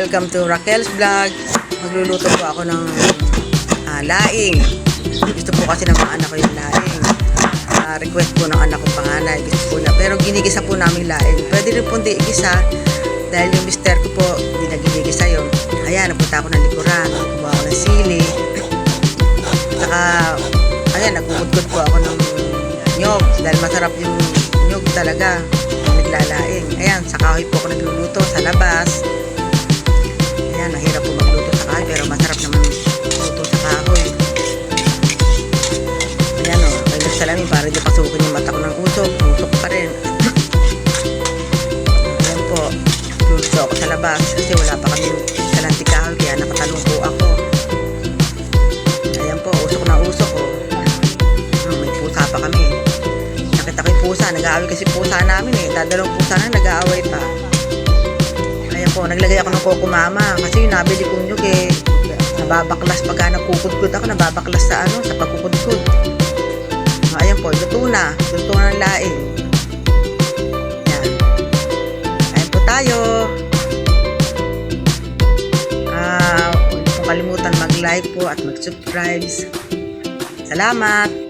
Welcome to Raquel's Vlog. Magluluto po ako ng ah, laing. Gusto po kasi ng mga anak ko yung laing. Ah, request po ng anak ko panganay. Gusto po na. Pero ginigisa po namin laing. Pwede rin po hindi igisa. Dahil yung mister ko po, hindi na ginigisa yun. Ayan, napunta ako ng likuran. Kumuha ako ng sili. Saka, ayan, nagugudgod po ako ng nyog. Dahil masarap yung nyog talaga. Naglalaing. Ayan, sa kahoy po ako nagluluto sa labas. Ayan, nahirap po magluto sa kahoy. Pero masarap naman luto sa kahoy. Ayan o, may nagsalamin para di pasukin yung mata ko ng usok. Usok pa rin. Ayan po, luto ako sa labas. Kasi wala pa kami kalanti kahoy. Kaya nakatalong po ako. Ayan po, usok na usok o. Hmm, may pusa pa kami. Nakita ko yung pusa, nag-aaway kasi pusa namin eh. Dadalawang pusa na nag-aaway pa. Po, naglagay ako ng Coco Mama kasi yung nabili kong nyug eh. Nababaklas pagka nagkukudkud ako, nababaklas sa ano, sa pagkukudkud. Ah, Ayan po, luto na. Luto na ng laing. Ayan. Ayan po tayo. Ah, pong kalimutan mag-like po at mag-subscribe. Salamat!